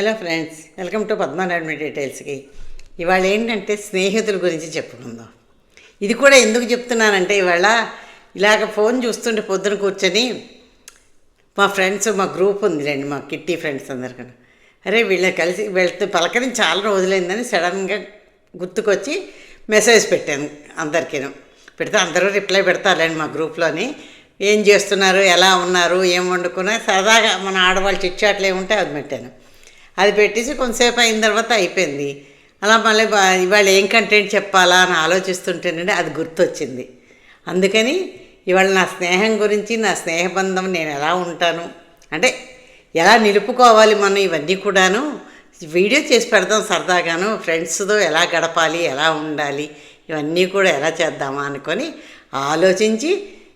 Hello friends welcome to Padmanabha డీటెయిల్స్కి. ఇవాళ ఏంటంటే స్నేహితుల గురించి చెప్పుకుందాం. ఇది కూడా ఎందుకు చెప్తున్నానంటే ఇవాళ ఇలాగ ఫోన్ చూస్తుంటే పొద్దున కూర్చొని మా ఫ్రెండ్స్ మా గ్రూప్ ఉంది రండి మా కిట్టి ఫ్రెండ్స్ అందరికీ అరే వీళ్ళ కలిసి వెళ్తే పలకరించి చాలా రోజులైందని సడన్గా గుర్తుకొచ్చి మెసేజ్ పెట్టాను అందరికీను. పెడితే అందరూ రిప్లై పెడతారులేండి మా గ్రూప్లోని. ఏం చేస్తున్నారు ఎలా ఉన్నారు ఏం వండుకున్నా సరదాగా మన ఆడవాళ్ళు చిట్చాట్లు ఏముంటే అది పెట్టాను. అది పెట్టేసి కొంతసేపు అయిన తర్వాత అయిపోయింది. అలా మళ్ళీ ఇవాళ ఏం కంటెంట్ చెప్పాలా అని ఆలోచిస్తుంటేనండి అది గుర్తొచ్చింది. అందుకని ఇవాళ నా స్నేహం గురించి నా స్నేహబంధం నేను ఎలా ఉంటాను అంటే ఎలా నిలుపుకోవాలి మనం ఇవన్నీ కూడాను వీడియో చేసి పెడదాం సరదాగాను ఫ్రెండ్స్తో ఎలా గడపాలి ఎలా ఉండాలి ఇవన్నీ కూడా ఎలా చేద్దామా అనుకొని ఆలోచించి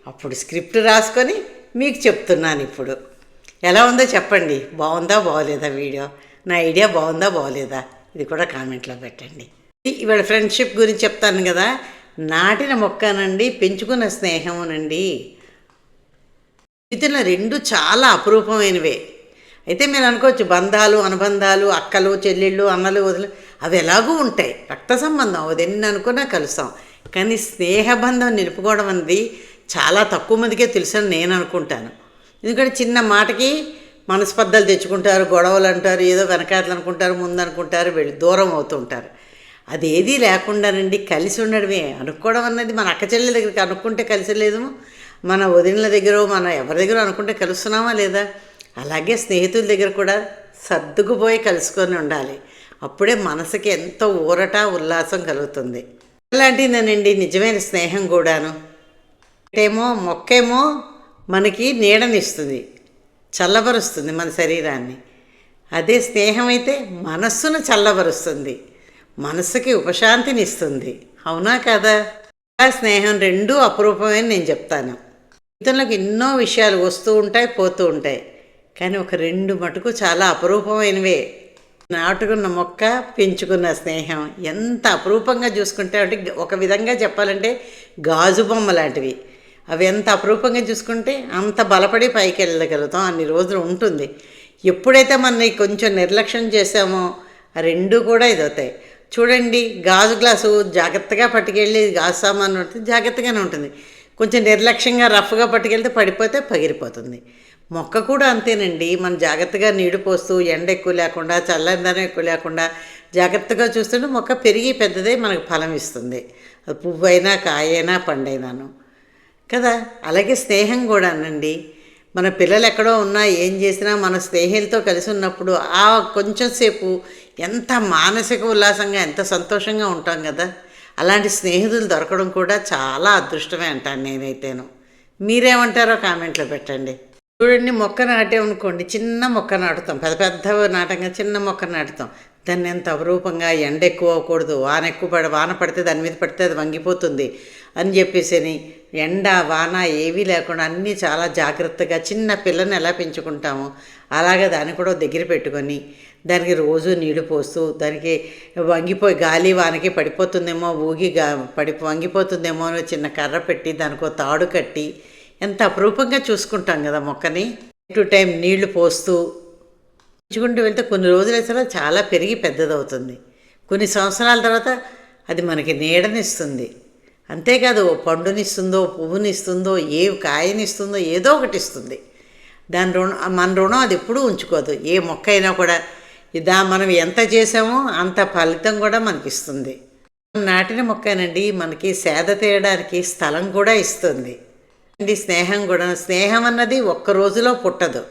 అప్పుడు స్క్రిప్ట్ రాసుకొని మీకు చెప్తున్నాను ఇప్పుడు. ఎలా ఉందో చెప్పండి. బాగుందా బాగోలేదా వీడియో? నా ఐడియా బాగుందా బాగోలేదా ఇది కూడా కామెంట్లో పెట్టండి. ఇవాళ ఫ్రెండ్షిప్ గురించి చెప్తాను కదా? నాటిన మొక్కనండి పెంచుకున్న స్నేహమునండి. జీవితంలో రెండు చాలా అపురూపమైనవే. అయితే మీరు అనుకోవచ్చు బంధాలు అనుబంధాలు అక్కలు చెల్లెళ్ళు అన్నలు వదిలి అవి ఎలాగూ ఉంటాయి. రక్త సంబంధం అది ఎన్ని అనుకున్నా కలుస్తాం. కానీ స్నేహబంధం నిలుపుకోవడం అనేది చాలా తక్కువ మందికే తెలుసని నేను అనుకుంటాను. ఎందుకంటే చిన్న మాటకి మనస్పర్ధలు తెచ్చుకుంటారు గొడవలు అంటారు ఏదో వెనకాతలు అనుకుంటారు ముందనుకుంటారు వెళ్ళి దూరం అవుతుంటారు అది ఏదీ లేకుండానండి కలిసి ఉండడమే. అనుకోవడం అన్నది మన అక్క చెల్లెల దగ్గరికి అనుకుంటే కలిసి లేదు. మన వదినల దగ్గర మన ఎవరి దగ్గర అనుకుంటే కలుస్తున్నామా లేదా? అలాగే స్నేహితుల దగ్గర కూడా సర్దుకుపోయి కలుసుకొని ఉండాలి. అప్పుడే మనసుకి ఎంతో ఊరట ఉల్లాసం కలుగుతుంది. అలాంటిదేనండి నిజమైన స్నేహం కూడాను. ఏమో మొక్కేమో మనకి నీడనిస్తుంది. చల్లబరుస్తుంది మన శరీరాన్ని. అదే స్నేహం అయితే మనస్సును చల్లబరుస్తుంది. మనస్సుకి ఉపశాంతిని ఇస్తుంది అవునా కదా? ఆ స్నేహం రెండూ అపురూపమని నేను చెప్తాను. జీవితంలోకి ఎన్నో విషయాలు వస్తూ ఉంటాయి పోతూ ఉంటాయి. కానీ ఒక రెండు మటుకు చాలా అపురూపమైనవే. నాటుకున్న మొక్క పెంచుకున్న స్నేహం ఎంత అపురూపంగా చూసుకుంటే అంటే ఒక విధంగా చెప్పాలంటే గాజు బొమ్మ లాంటివి. అవి ఎంత అపరూపంగా చూసుకుంటే అంత బలపడి పైకి వెళ్ళగలుగుతాం. అన్ని రోజులు ఉంటుంది. ఎప్పుడైతే మనని కొంచెం నిర్లక్ష్యం చేసామో రెండు కూడా ఇదవుతాయి చూడండి గాజు గ్లాసు జాగ్రత్తగా పట్టుకెళ్ళి గాజు సామాన్ ఉంటుంది జాగ్రత్తగానే ఉంటుంది. కొంచెం నిర్లక్ష్యంగా రఫ్గా పట్టుకెళ్తే పడిపోతే పగిలిపోతుంది. మొక్క కూడా అంతేనండి. మనం జాగ్రత్తగా నీడు పోస్తూ ఎండ ఎక్కువ లేకుండా చల్లందనం ఎక్కువ లేకుండా జాగ్రత్తగా చూస్తుంటే మొక్క పెరిగి పెద్దదే మనకు ఫలం ఇస్తుంది. అది పువ్వు అయినా కాయైనా పండైనాను. కదా? అలాగే స్నేహం కూడానండి. మన పిల్లలు ఎక్కడో ఉన్నా ఏం చేసినా మన స్నేహితులతో కలిసి ఉన్నప్పుడు ఆ కొంచెం సేపు ఎంత మానసిక ఉల్లాసంగా ఎంత సంతోషంగా ఉంటాం కదా? అలాంటి స్నేహితులు దొరకడం కూడా చాలా అదృష్టమే అంటాను నేనైతేను. మీరేమంటారో కామెంట్లో పెట్టండి. చూడండి మొక్క నాటామనుకోండి చిన్న మొక్క నాటుతాం. పెద్ద పెద్ద నాటంగా చిన్న మొక్క నాటుతాం. దాన్ని ఎంత అవరూపంగా ఎండ ఎక్కువ అవ్వకూడదు. వాన ఎక్కువ పడ వాన పడితే దాని మీద పడితే అది వంగిపోతుంది అని చెప్పేసి ఎండ వాన ఏవీ లేకుండా అన్నీ చాలా జాగ్రత్తగా చిన్న పిల్లని ఎలా పెంచుకుంటామో అలాగే దాన్ని కూడా దగ్గర పెట్టుకొని దానికి రోజు నీళ్ళు పోస్తూ దానికి వంగిపోయి గాలి వానకి పడిపోతుందేమో ఊగి గా పడి వంగిపోతుందేమో అని చిన్న కర్ర పెట్టి దానికో తాడు కట్టి ఎంత అపరూపంగా చూసుకుంటాం కదా మొక్కని. టు టైం నీళ్ళు పోస్తూ పెంచుకుంటూ వెళ్తే కొన్ని రోజులు అసలు చాలా పెరిగి పెద్దదవుతుంది. కొన్ని సంవత్సరాల తర్వాత అది మనకి నీడనిస్తుంది. అంతేకాదు ఓ పండునిస్తుందో పువ్వునిస్తుందో ఏ కాయనిస్తుందో ఏదో ఒకటి ఇస్తుంది. దాని రుణం మన రుణం అది ఎప్పుడూ ఉంచుకోదు. ఏ మొక్క అయినా కూడా దా మనం ఎంత చేసామో అంత ఫలితం కూడా మనకి ఇస్తుంది. నాటిన మొక్కనండి మనకి సేద తీయడానికి స్థలం కూడా ఇస్తుంది. అండి స్నేహం కూడా. స్నేహం అన్నది ఒక్క రోజులో పుట్టదు.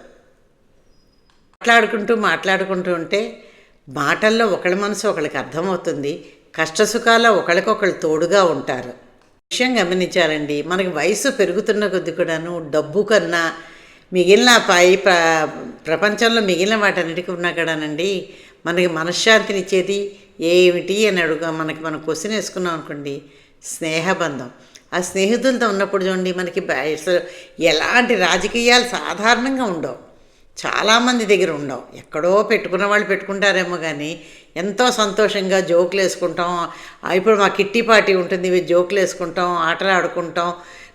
మాట్లాడుకుంటూ మాట్లాడుకుంటూ ఉంటే మాటల్లో ఒకళ్ళ మనసు ఒకళ్ళకి అర్థమవుతుంది. కష్టసుఖాల ఒకళ్ళకొకళ్ళు తోడుగా ఉంటారు. విషయం గమనించాలండి. మనకి వయసు పెరుగుతున్న కొద్ది కూడాను డబ్బు కన్నా మిగిలిన పై ప్ర ప్రపంచంలో మిగిలిన వాటన్నిటికీ ఉన్నా కూడానండి మనకి మనశ్శాంతినిచ్చేది ఏమిటి అని అడుగు మనకి మనం క్వశ్చన్ వేసుకున్నాం అనుకోండి స్నేహబంధం. ఆ స్నేహితులతో ఉన్నప్పుడు చూడండి మనకి అసలు ఎలాంటి రాజకీయాలు సాధారణంగా ఉండవు. చాలామంది దగ్గర ఉండవు. ఎక్కడో పెట్టుకున్న వాళ్ళు పెట్టుకుంటారేమో కానీ ఎంతో సంతోషంగా జోకులు వేసుకుంటాం ఇప్పుడు మా కిట్టి పార్టీ ఉంటుంది ఇవి జోకులు వేసుకుంటాం ఆటలు ఆడుకుంటాం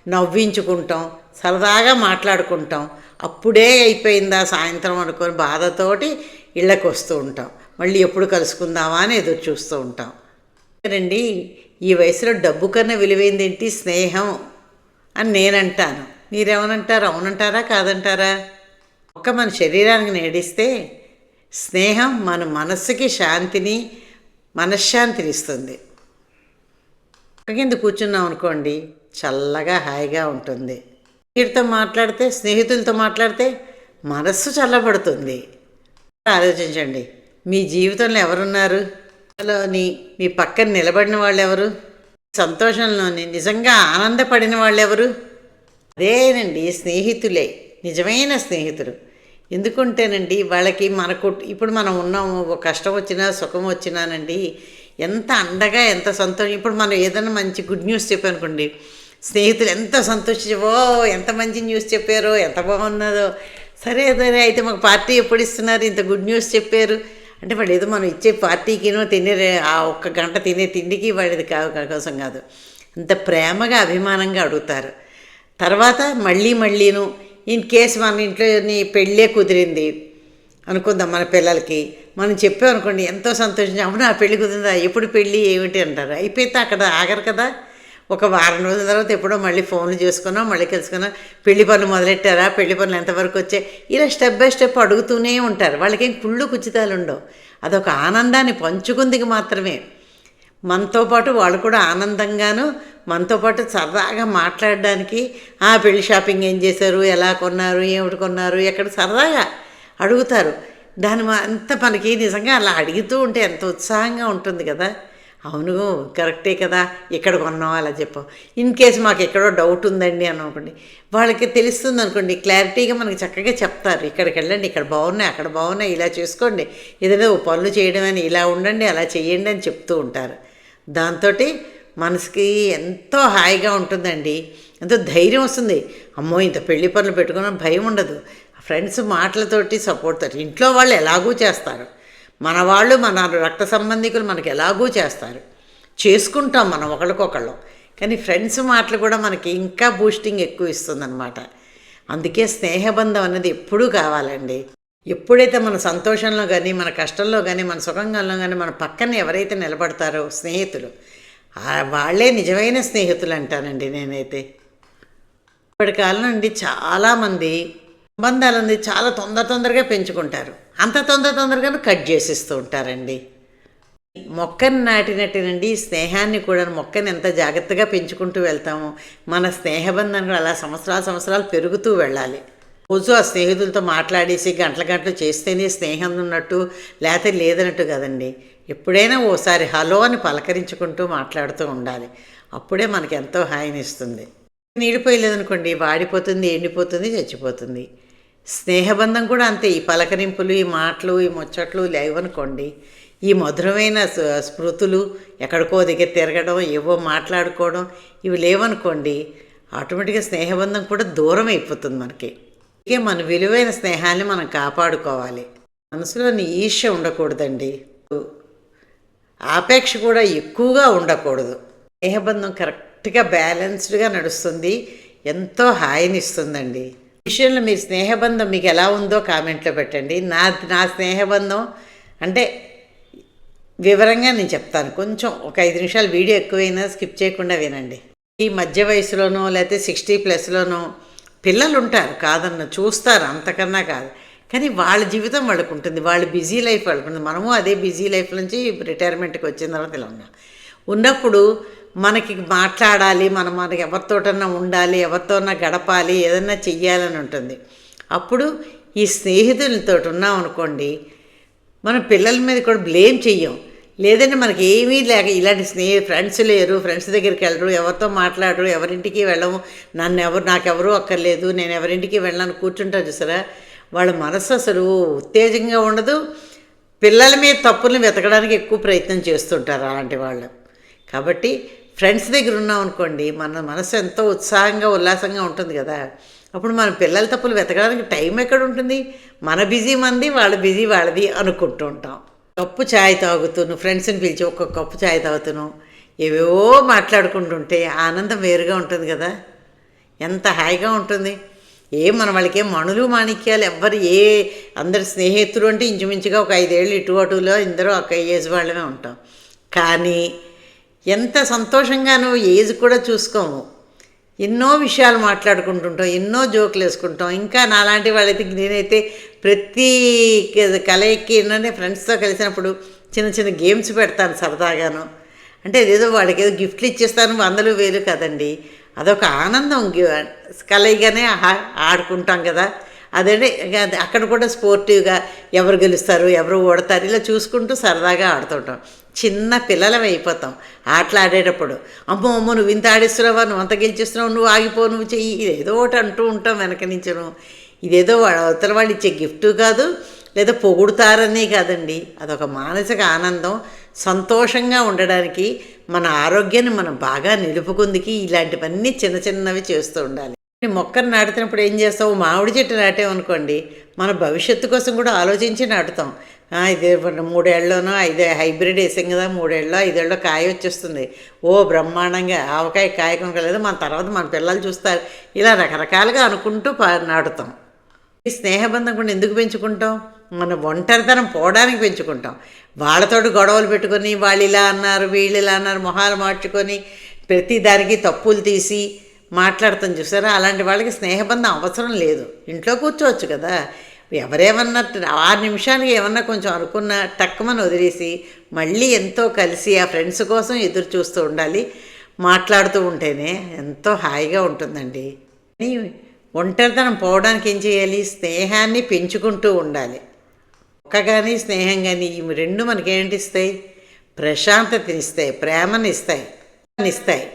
నవ్వించుకుంటాం సరదాగా మాట్లాడుకుంటాం. అప్పుడే అయిపోయిందా సాయంత్రం అనుకొని బాధతోటి ఇళ్ళకి వస్తూ ఉంటాం. మళ్ళీ ఎప్పుడు కలుసుకుందామా అని ఎదురు చూస్తూ ఉంటాం. రండి ఈ వయసులో డబ్బు కన్నా విలువైంది ఏంటి? స్నేహం అని నేనంటాను. మీరేమనంటారు? అవునంటారా? కాదంటారా? ఒక్క మన శరీరానికి నేడిస్తే స్నేహం మన మనస్సుకి శాంతిని మనశ్శాంతిని ఇస్తుంది. కింద కూర్చున్నాం అనుకోండి చల్లగా హాయిగా ఉంటుంది. వీరితో మాట్లాడితే స్నేహితులతో మాట్లాడితే మనస్సు చల్లబడుతుంది. ఆలోచించండి మీ జీవితంలో ఎవరున్నారు? లోని మీ పక్కన నిలబడిన వాళ్ళు ఎవరు? సంతోషంలోని నిజంగా ఆనందపడిన వాళ్ళు ఎవరు? అదేనండి స్నేహితులే. నిజమైన స్నేహితుడు. ఎందుకుంటేనండి వాళ్ళకి మనకు ఇప్పుడు మనం ఉన్నాము ఒక కష్టం వచ్చినా సుఖం వచ్చినానండి ఎంత అండగా ఎంత సంతోషం. ఇప్పుడు మనం ఏదైనా మంచి గుడ్ న్యూస్ చెప్పానుకోండి స్నేహితులు ఎంత సంతోషించవో ఎంత మంచి న్యూస్ చెప్పారో ఎంత బాగున్నదో. సరే సరే అయితే మాకు పార్టీ ఎప్పుడు ఇస్తున్నారు ఇంత గుడ్ న్యూస్ చెప్పారు? అంటే వాళ్ళు ఏదో మనం ఇచ్చే పార్టీకినో తినే ఆ ఒక్క గంట తినే తిండికి వాడిది కా కోసం కాదు. అంత ప్రేమగా అభిమానంగా అడుగుతారు. తర్వాత మళ్ళీ మళ్ళీను ఇన్ కేసు మన ఇంట్లో నీ పెళ్ళే కుదిరింది అనుకుందాం మన పిల్లలకి. మనం చెప్పామనుకోండి ఎంతో సంతోషం అవును ఆ పెళ్ళి కుదిరిందా? ఎప్పుడు పెళ్ళి? ఏమిటి? అంటారు. అయిపోతే అక్కడ ఆగరు కదా. ఒక వారం రోజుల తర్వాత ఎప్పుడో మళ్ళీ ఫోన్లు చేసుకున్నాం మళ్ళీ కలుసుకున్నాం. పెళ్ళి పనులు మొదలెట్టారా? పెళ్ళి పనులు ఎంతవరకు వచ్చాయి? ఇలా స్టెప్ బై స్టెప్ అడుగుతూనే ఉంటారు. వాళ్ళకేం కుళ్ళు కుచితాలు ఉండవు. అదొక ఆనందాన్ని పంచుకుందికి మాత్రమే. మనతో పాటు వాళ్ళు కూడా ఆనందంగాను మనతో పాటు సరదాగా మాట్లాడడానికి ఆ పెళ్ళి షాపింగ్ ఏం చేశారు? ఎలా కొన్నారు? ఏమిటి కొన్నారు? ఎక్కడ సరదాగా అడుగుతారు. దాని అంత మనకి నిజంగా అలా అడుగుతూ ఉంటే ఎంత ఉత్సాహంగా ఉంటుంది కదా. అవును కరెక్టే కదా. ఇక్కడ కొన్నాం అలా చెప్పాం. ఇన్ కేసు మాకు ఎక్కడో డౌట్ ఉందండి అని అనుకోండి. వాళ్ళకి తెలుస్తుంది అనుకోండి. క్లారిటీగా మనకి చక్కగా చెప్తారు. ఇక్కడికి వెళ్ళండి. ఇక్కడ బాగున్నాయి. అక్కడ బాగున్నాయి. ఇలా చేసుకోండి. ఏదైనా ఓ పనులు చేయడం అని ఇలా ఉండండి. అలా చేయండి అని చెప్తూ ఉంటారు. దాంతో మనసుకి ఎంతో హాయిగా ఉంటుందండి. ఎంతో ధైర్యం వస్తుంది. అమ్మో ఇంత పెళ్ళి పనులు పెట్టుకున్న భయం ఉండదు. ఫ్రెండ్స్ మాటలతోటి సపోర్ట్ తోటి ఇంట్లో వాళ్ళు ఎలాగూ చేస్తారు. మన వాళ్ళు మన రక్త సంబంధికులు మనకి ఎలాగూ చేస్తారు. చేసుకుంటాం మనం ఒకళ్ళకొకళ్ళం. కానీ ఫ్రెండ్స్ మాటలు కూడా మనకి ఇంకా బూస్టింగ్ ఎక్కువ ఇస్తుందన్నమాట. అందుకే స్నేహబంధం అనేది ఎప్పుడూ కావాలండి. ఎప్పుడైతే మన సంతోషంలో కానీ మన కష్టంలో కానీ మన సుఖంగాల్లో కానీ మన పక్కన ఎవరైతే నిలబడతారో స్నేహితులు వాళ్ళే నిజమైన స్నేహితులు అంటానండి నేనైతే. ఇప్పటి కాలం నుండి చాలామంది సంబంధాలని చాలా తొందర తొందరగా పెంచుకుంటారు. అంత తొందర తొందరగా కట్ చేసిస్తూ ఉంటారండి. మొక్కని నాటినట్టేనండి స్నేహాన్ని కూడా మొక్కని ఎంత జాగ్రత్తగా పెంచుకుంటూ వెళ్తామో మన స్నేహబంధం కూడా అలా సంవత్సరాలు సంవత్సరాలు పెరుగుతూ వెళ్ళాలి. రోజు ఆ స్నేహితులతో మాట్లాడేసి గంటల గంటలు చేస్తేనే స్నేహం ఉన్నట్టు లేకపోతే లేదన్నట్టు కదండి. ఎప్పుడైనా ఓసారి హలో అని పలకరించుకుంటూ మాట్లాడుతూ ఉండాలి. అప్పుడే మనకి ఎంతో హాయిని ఇస్తుంది నీడిపోయలేదనుకోండి వాడిపోతుంది ఎండిపోతుంది చచ్చిపోతుంది. స్నేహబంధం కూడా అంతే. ఈ పలకరింపులు ఈ మాటలు ఈ ముచ్చట్లు లేవనుకోండి ఈ మధురమైన స్మృతులు ఎక్కడికో దగ్గర తిరగడం ఏవో మాట్లాడుకోవడం ఇవి లేవనుకోండి ఆటోమేటిక్గా స్నేహబంధం కూడా దూరం అయిపోతుంది మనకి. ఇక మన విలువైన స్నేహాన్ని మనం కాపాడుకోవాలి. మనసులోని ఈర్ష ఉండకూడదండి. ఆపేక్ష కూడా ఎక్కువగా ఉండకూడదు. స్నేహబంధం కరెక్ట్గా బ్యాలెన్స్డ్గా నడుస్తుంది. ఎంతో హాయిని ఇస్తుందండి విషయంలో మీ స్నేహబంధం మీకు ఎలా ఉందో కామెంట్లో పెట్టండి. నా నా స్నేహబంధం అంటే వివరంగా నేను చెప్తాను. కొంచెం ఒక ఐదు నిమిషాలు వీడియో ఎక్కువైనా స్కిప్ చేయకుండా వినండి. ఈ మధ్య వయసులోనో లేకపోతే సిక్స్టీ ప్లస్లోనో పిల్లలు ఉంటారు కాదన్న చూస్తారు అంతకన్నా కాదు. కానీ వాళ్ళ జీవితం వాళ్ళకు ఉంటుంది. వాళ్ళ బిజీ లైఫ్ వాళ్ళకు ఉంటుంది. మనము అదే బిజీ లైఫ్ నుంచి రిటైర్మెంట్కి వచ్చిన తర్వాత ఇలా ఉన్నాం. ఉన్నప్పుడు మనకి మాట్లాడాలి మనం మనకి ఎవరితోటన్నా ఉండాలి ఎవరితోన్నా గడపాలి ఏదన్నా చెయ్యాలని ఉంటుంది. అప్పుడు ఈ స్నేహితులతో ఉన్నాం అనుకోండి మనం పిల్లల మీద కూడా బ్లేమ్ చెయ్యం. లేదంటే మనకి ఏమీ లేక ఇలాంటి స్నేహ ఫ్రెండ్స్ లేరు ఫ్రెండ్స్ దగ్గరికి వెళ్ళరు ఎవరితో మాట్లాడరు ఎవరింటికి వెళ్ళము. నన్ను ఎవరు నాకెవరూ అక్కర్లేదు నేను ఎవరింటికి వెళ్ళాను కూర్చుంటారు చూసారా? వాళ్ళ మనసు అసలు ఉత్తేజంగా ఉండదు. పిల్లల మీద తప్పుల్ని వెతకడానికి ఎక్కువ ప్రయత్నం చేస్తుంటారు అలాంటి వాళ్ళు. కాబట్టి ఫ్రెండ్స్ దగ్గర ఉన్నాం అనుకోండి మన మనసు ఎంతో ఉత్సాహంగా ఉల్లాసంగా ఉంటుంది కదా. అప్పుడు మన పిల్లల తప్పులు వెతకడానికి టైం ఎక్కడ ఉంటుంది? మన బిజీ మంది వాళ్ళ బిజీ వాళ్ళది అనుకుంటూ ఉంటాం. కప్పు ఛాయ్ తాగుతూను ఫ్రెండ్స్ని పిలిచి ఒక్కొక్క కప్పు ఛాయ్ తాగుతూను. ఏవేవో మాట్లాడుకుంటుంటే ఆనందం వేరుగా ఉంటుంది కదా. ఎంత హాయిగా ఉంటుంది. ఏ మన వాళ్ళకి మణులు మాణిక్యాలు ఎవ్వరు ఏ అందరి స్నేహితులు అంటే ఇంచుమించుగా ఒక ఐదేళ్ళు ఇటు అటులో ఇందరూ ఒక ఏజ్ వాళ్ళమే ఉంటాం. కానీ ఎంత సంతోషంగానూ ఏజ్ కూడా చూసుకోము. ఎన్నో విషయాలు మాట్లాడుకుంటుంటాం ఎన్నో జోకులు వేసుకుంటాం. ఇంకా నాలాంటి వాళ్ళైతే నేనైతే ప్రతి కలయికి ఏంటంటే ఫ్రెండ్స్తో కలిసినప్పుడు చిన్న చిన్న గేమ్స్ పెడతాను సరదాగాను. అంటే అదేదో వాళ్ళకి ఏదో గిఫ్ట్లు ఇచ్చేస్తాను వందలు వేలు కదండి. అదొక ఆనందం కలయిగానే ఆడుకుంటాం కదా. అదే అక్కడ కూడా స్పోర్టివ్గా ఎవరు గెలుస్తారు ఎవరు ఓడతారు ఇలా చూసుకుంటూ సరదాగా ఆడుతుంటాం. చిన్న పిల్లలం అయిపోతాం ఆటలు ఆడేటప్పుడు. అమ్మో అమ్మో నువ్వు ఇంత ఆడిస్తున్నావా నువ్వు అంత గెలిచిస్తున్నావు నువ్వు ఆగిపో నువ్వు చెయ్యి ఏదో ఒకటి అంటూ ఉంటాం వెనక నుంచను ఇదేదో వాడు అవతల వాళ్ళు ఇచ్చే గిఫ్ట్ కాదు లేదా పొగుడుతారనే కాదండి. అదొక మానసిక ఆనందం. సంతోషంగా ఉండడానికి మన ఆరోగ్యాన్ని మనం బాగా నిలుపుకుందికి ఇలాంటివన్నీ చిన్న చిన్నవి చేస్తూ ఉండాలి. మొక్కను నాటుతున్నప్పుడు ఏం చేస్తావు? మామిడి చెట్టు నాటామనుకోండి మన భవిష్యత్తు కోసం కూడా ఆలోచించి నాటుతాం. ఇది ఇదే మూడేళ్ళలోనో ఐదే హైబ్రిడ్ వేసాం కదా మూడేళ్ళలో ఐదేళ్ళలో కాయ వచ్చేస్తుంది. ఓ బ్రహ్మాండంగా ఆవకాయ కాయ కొనకలేదు మన తర్వాత మన పిల్లలు చూస్తారు. ఇలా రకరకాలుగా అనుకుంటూ నాటుతాం. ఈ స్నేహబంధం కూడా ఎందుకు పెంచుకుంటాం? మన ఒంటరితనం పోవడానికి పెంచుకుంటాం. వాళ్ళతోటి గొడవలు పెట్టుకొని వాళ్ళు ఇలా అన్నారు వీళ్ళు ఇలా అన్నారు మొహాలు మార్చుకొని ప్రతి దానికి తప్పులు తీసి మాట్లాడతాం చూసారా? అలాంటి వాళ్ళకి స్నేహబంధం అవసరం లేదు. ఇంట్లో కూర్చోవచ్చు కదా. ఎవరేమన్నా ఆరు నిమిషానికి ఏమన్నా కొంచెం అనుకున్నా టక్కుమని వదిలేసి మళ్ళీ ఎంతో కలిసి ఆ ఫ్రెండ్స్ కోసం ఎదురు చూస్తూ ఉండాలి. మాట్లాడుతూ ఉంటేనే ఎంతో హాయిగా ఉంటుందండి. కానీ ఒంటరితనం పోవడానికి ఏం చేయాలి? స్నేహాన్ని పెంచుకుంటూ ఉండాలి. ఒక్క కానీ స్నేహం కానీ ఇవి రెండు మనకేంటి ఇస్తాయి ప్రశాంతతనిస్తాయి ప్రేమని ఇస్తాయి ఇస్తాయి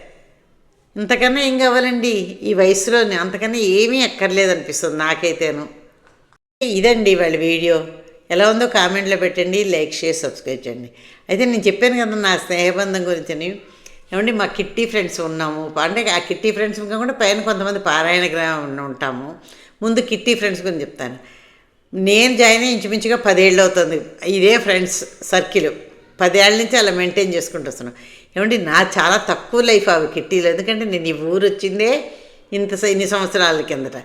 ఇంతకన్నా ఏం కావాలండి? ఈ వయసులో అంతకన్నా ఏమీ అక్కర్లేదనిపిస్తుంది నాకైతేను. ఇదండి వాళ్ళ వీడియో. ఎలా ఉందో కామెంట్లో పెట్టండి లైక్ షేర్ సబ్స్క్రైబ్ చేయండి. అయితే నేను చెప్పాను కదా నా స్నేహబంధం గురించి ఏమండి మా కిట్టి ఫ్రెండ్స్ ఉన్నాము. అంటే ఆ కిట్టి ఫ్రెండ్స్ కాకుండా పైన కొంతమంది పారాయణ గ్రామం ఉంటాము. ముందు కిట్టి ఫ్రెండ్స్ గురించి చెప్తాను. నేను జాయిన్ అయ్యి ఇంచుమించుగా పదేళ్ళు అవుతుంది. ఇదే ఫ్రెండ్స్ సర్కిల్. పదేళ్ళ నుంచి అలా మెయింటైన్ చేసుకుంటూ వస్తున్నాం. ఏమండి నా చాలా తక్కువ లైఫ్ అవి కిట్టీలు. ఎందుకంటే నేను ఈ ఊరు వచ్చిందే ఇంత స- ఇన్ని సంవత్సరాల కిందట.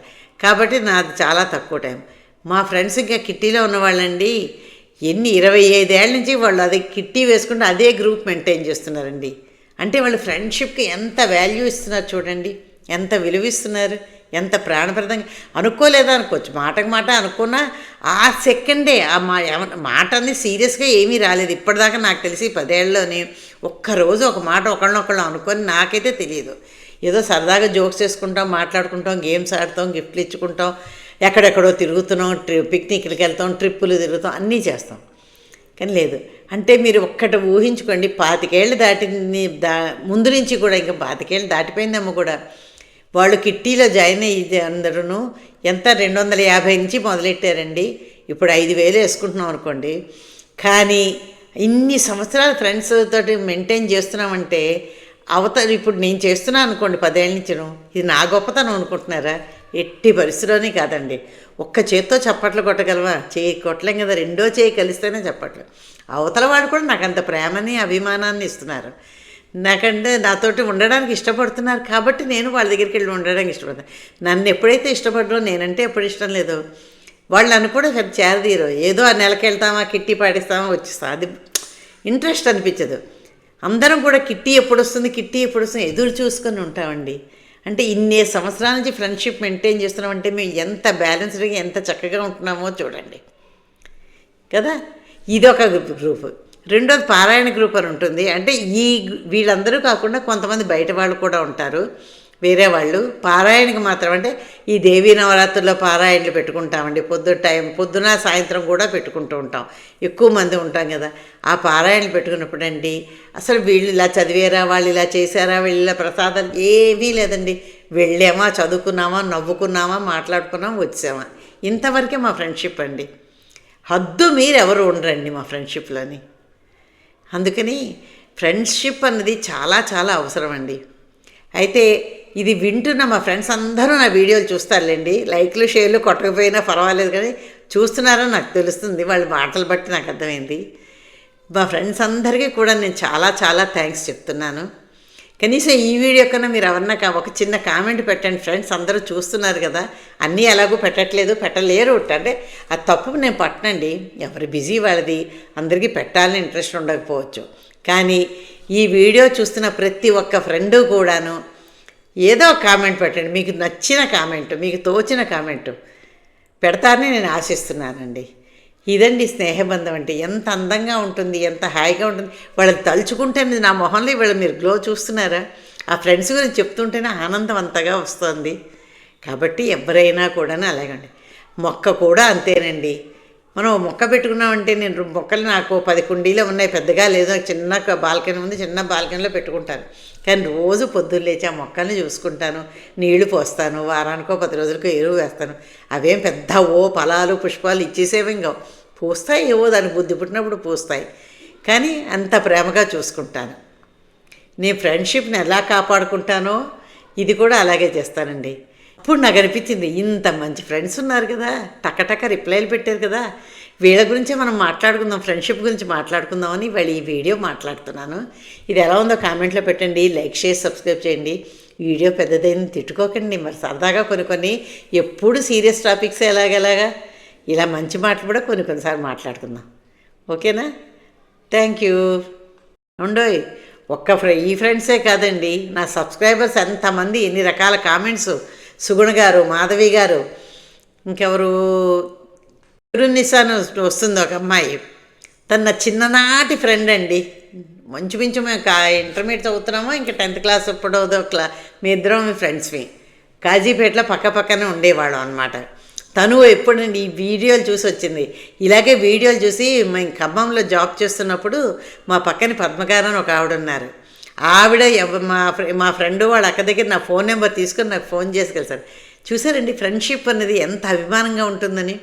కాబట్టి నాది చాలా తక్కువ టైం. మా ఫ్రెండ్స్ ఇంకా కిట్టీలో ఉన్నవాళ్ళండి ఎన్ని ఇరవై ఐదేళ్ళ నుంచి వాళ్ళు అదే కిట్టీ వేసుకుంటే అదే గ్రూప్ మెయింటైన్ చేస్తున్నారండి. అంటే వాళ్ళు ఫ్రెండ్షిప్కి ఎంత వాల్యూ ఇస్తున్నారు చూడండి ఎంత విలువిస్తున్నారు. ఎంత ప్రాణప్రదంగా అనుకోలేదా అనుకోవచ్చు. మాటకు మాట అనుకున్నా ఆ సెకండే ఆ మా మాట అనేది సీరియస్గా ఏమీ రాలేదు. ఇప్పటిదాకా నాకు తెలిసి పదేళ్ళలోనే ఒక్కరోజు ఒక మాట ఒకళ్ళనొకళ్ళు అనుకొని నాకైతే తెలియదు ఏదో సరదాగా జోక్స్ చేసుకుంటాం మాట్లాడుకుంటాం గేమ్స్ ఆడతాం గిఫ్ట్లు ఇచ్చుకుంటాం ఎక్కడెక్కడో తిరుగుతున్నాం ట్రి పిక్నిక్లకి వెళ్తాం ట్రిప్పులు తిరుగుతాం అన్నీ చేస్తాం. కానీ లేదు. అంటే మీరు ఒక్కటి ఊహించుకోండి పాతికేళ్ళు దాటి దా ముందు నుంచి కూడా ఇంకా పాతికేళ్ళు దాటిపోయిందమ్మ కూడా. వాళ్ళు కిట్టీలో జాయిన్ అయ్యి అందరూ ఎంత? రెండు వందల యాభై నుంచి మొదలెట్టారండి. ఇప్పుడు ఐదు వేలు వేసుకుంటున్నాం అనుకోండి. కానీ ఇన్ని సంవత్సరాల ఫ్రెండ్స్ తోటి మెయింటైన్ చేస్తున్నామంటే అవతల ఇప్పుడు నేను చేస్తున్నాను అనుకోండి పదేళ్ళ నుంచి ఇది నా గొప్పతనం అనుకుంటున్నారా? ఎట్టి పరిస్థితిలోనే కాదండి. ఒక్క చేత్తో చప్పట్లు కొట్టగలవా? చేయి కొట్టలేం కదా. రెండో చేయి కలిస్తేనే చప్పట్లు. అవతల వాడు కూడా నాకు అంత ప్రేమని అభిమానాన్ని ఇస్తున్నారు. నాకంటే నాతోటి ఉండడానికి ఇష్టపడుతున్నారు కాబట్టి నేను వాళ్ళ దగ్గరికి వెళ్ళి ఉండడానికి ఇష్టపడతాను. నన్ను ఎప్పుడైతే ఇష్టపడ్డో నేనంటే ఎప్పుడు ఇష్టం లేదో. వాళ్ళు నన్ను కూడా చేరదీరు ఏదో ఆ నెలకి వెళ్తామా కిట్టి పాడిస్తామా వచ్చేస్తాం అది ఇంట్రెస్ట్ అనిపించదు. అందరం కూడా కిట్టి ఎప్పుడు వస్తుంది కిట్టి ఎప్పుడు వస్తుంది ఎదురు చూసుకొని ఉంటామండి. అంటే ఇన్ని సంవత్సరాల నుంచి ఫ్రెండ్షిప్ మెయింటైన్ చేస్తున్నామంటే మేము ఎంత బ్యాలెన్స్డ్గా ఎంత చక్కగా ఉంటున్నామో చూడండి. కదా? ఇది ఒక గ్రూప్. రెండోది పారాయణ గ్రూప్ అని ఉంటుంది. అంటే ఈ వీళ్ళందరూ కాకుండా కొంతమంది బయట వాళ్ళు కూడా ఉంటారు. వేరే వాళ్ళు పారాయణకి మాత్రం అంటే ఈ దేవీ నవరాత్రుల్లో పారాయణలు పెట్టుకుంటామండి. పొద్దు టైం పొద్దున సాయంత్రం కూడా పెట్టుకుంటూ ఉంటాం. ఎక్కువ మంది ఉంటాం కదా. ఆ పారాయణలు పెట్టుకున్నప్పుడు అండి అసలు వీళ్ళు ఇలా చదివారా వాళ్ళు ఇలా చేశారా వీళ్ళు ఇలా ప్రసాదాలు ఏమీ లేదండి. వెళ్ళామా చదువుకున్నామా నవ్వుకున్నామా మాట్లాడుకున్నామా వచ్చామా. ఇంతవరకే మా ఫ్రెండ్షిప్ అండి. హద్దు మీరు ఎవరు ఉండరండి మా ఫ్రెండ్షిప్లోని. అందుకని ఫ్రెండ్షిప్ అన్నది చాలా చాలా అవసరం అండి అయితే ఇది వింటున్న మా ఫ్రెండ్స్ అందరూ నా వీడియోలు చూస్తారులేండి. లైక్లు షేర్లు కొట్టకపోయినా పర్వాలేదు కానీ చూస్తున్నారని నాకు తెలుస్తుంది. వాళ్ళ మాటలు బట్టి నాకు అర్థమైంది. మా ఫ్రెండ్స్ అందరికీ కూడా నేను చాలా చాలా థ్యాంక్స్ చెప్తున్నాను. కనీసం ఈ వీడియో కన్నా మీరు ఎవరన్నా ఒక చిన్న కామెంట్ పెట్టండి ఫ్రెండ్స్ అందరూ చూస్తున్నారు కదా. అన్నీ ఎలాగో పెట్టట్లేదు పెట్టలేరు. అంటే ఆ తప్పు నేను పట్టనండి. ఎవరి బిజీ వాళ్ళది అందరికీ పెట్టాలని ఇంట్రెస్ట్ ఉండకపోవచ్చు. కానీ ఈ వీడియో చూస్తున్న ప్రతి ఒక్క ఫ్రెండు కూడాను ఏదో ఒక కామెంట్ పెట్టండి. మీకు నచ్చిన కామెంట్ మీకు తోచిన కామెంట్ పెడతారని నేను ఆశిస్తున్నానండి. ఇదండి స్నేహబంధం అంటే. ఎంత అందంగా ఉంటుంది ఎంత హాయిగా ఉంటుంది. వాళ్ళని తలుచుకుంటే నా మొహంలో ఇవాళ మీరు గ్లో చూస్తున్నారా? ఆ ఫ్రెండ్స్ గురించి చెప్తుంటేనే ఆనందం అంతగా వస్తుంది. కాబట్టి ఎవరైనా కూడా అలాగండి. మొక్క కూడా అంతేనండి. మనం మొక్క పెట్టుకున్నామంటే నేను మొక్కలు నాకు పది కుండీలో ఉన్నాయి పెద్దగా లేదు. చిన్న బాల్కనీ ఉంది చిన్న బాల్కనీలో పెట్టుకుంటాను. కానీ రోజు పొద్దున్న లేచి ఆ మొక్కల్ని చూసుకుంటాను. నీళ్ళు పోస్తాను వారానికో పది రోజులకో ఎరువు వేస్తాను. అవేం పెద్ద ఓ ఫలాలు పుష్పాలు ఇచ్చేసేవి ఇంకా పూస్తాయి ఏవో దాని బుద్ధి పుట్టినప్పుడు పూస్తాయి. కానీ అంత ప్రేమగా చూసుకుంటాను. నేను ఫ్రెండ్షిప్ని ఎలా కాపాడుకుంటానో ఇది కూడా అలాగే చేస్తానండి. ఇప్పుడు నాకు అనిపించింది ఇంత మంచి ఫ్రెండ్స్ ఉన్నారు కదా టక్కటక్క రిప్లైలు పెట్టారు కదా వీళ్ళ గురించే మనం మాట్లాడుకుందాం ఫ్రెండ్షిప్ గురించి మాట్లాడుకుందామని వాళ్ళు ఈ వీడియో మాట్లాడుతున్నాను. ఇది ఎలా ఉందో కామెంట్లో పెట్టండి లైక్ చేసి సబ్స్క్రైబ్ చేయండి. వీడియో పెద్దదైంది తిట్టుకోకండి మరి సరదాగా కొన్ని కొన్ని ఎప్పుడు సీరియస్ టాపిక్స్ ఎలాగెలాగా ఇలా మంచి మాటలు కూడా కొన్ని కొన్నిసార్లు మాట్లాడుకుందాం. ఓకేనా? థ్యాంక్ యూ ఉండోయ్ ఒక్క ఫ్రె ఈ ఫ్రెండ్సే కాదండి. నా సబ్స్క్రైబర్స్ ఎంతమంది ఎన్ని రకాల కామెంట్స్? సుగుణ గారు మాధవి గారు ఇంకెవరు? నిసాను వస్తుంది ఒక అమ్మాయి. తన నా చిన్ననాటి ఫ్రెండ్ అండి. మంచుమించు మేము కా ఇంటర్మీడియట్ చదువుతున్నామో ఇంకా టెన్త్ క్లాస్ ఇప్పుడు క్లా మీ ఇద్దరం ఫ్రెండ్స్వి. కాజీపేటలో పక్క పక్కనే ఉండేవాళ్ళం అనమాట తను ఎప్పుడండి ఈ వీడియోలు చూసి వచ్చింది. ఇలాగే వీడియోలు చూసి మేము ఖమ్మంలో జాబ్ చేస్తున్నప్పుడు మా పక్కన పద్మగారు అని ఒక ఆవిడ ఉన్నారు ఆవిడ మా మా ఫ్రెండ్ వాళ్ళ అక్క దగ్గర నా ఫోన్ నెంబర్ తీసుకొని నాకు ఫోన్ చేసుకెళ్ళి చూసారండి ఫ్రెండ్షిప్ అనేది ఎంత అభిమానంగా ఉంటుందని.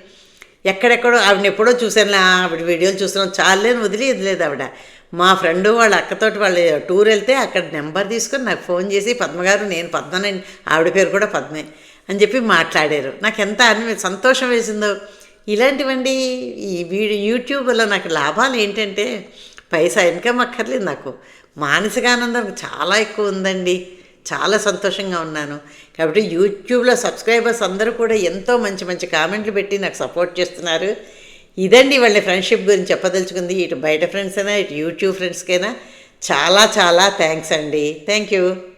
ఎక్కడెక్కడో ఆవిడని ఎప్పుడో చూశాను ఆవిడ వీడియోలు చూస్తున్నాం. చాలేని వదిలేదు లేదు ఆవిడ. మా ఫ్రెండ్ వాళ్ళ అక్కతోటి వాళ్ళు టూర్ వెళ్తే అక్కడ నెంబర్ తీసుకొని నాకు ఫోన్ చేసి పద్మగారు నేను పద్మనండి ఆవిడ పేరు కూడా పద్మే. అని చెప్పి మాట్లాడారు. నాకు ఎంత అని సంతోషం వేసిందో. ఇలాంటివండి ఈ వీడియో యూట్యూబ్లో నాకు లాభాలు ఏంటంటే పైసా ఇన్కమ్ అక్కర్లేదు నాకు. మానసిక ఆనందం చాలా ఎక్కువ ఉందండి. చాలా సంతోషంగా ఉన్నాను. కాబట్టి యూట్యూబ్లో సబ్స్క్రైబర్స్ అందరూ కూడా ఎంతో మంచి మంచి కామెంట్లు పెట్టి నాకు సపోర్ట్ చేస్తున్నారు. ఇదండి వాళ్ళ ఫ్రెండ్షిప్ గురించి చెప్పదలుచుకుంది. ఇటు బయట ఫ్రెండ్స్ అయినా ఇటు యూట్యూబ్ ఫ్రెండ్స్కైనా చాలా చాలా థ్యాంక్స్ అండి. Thank you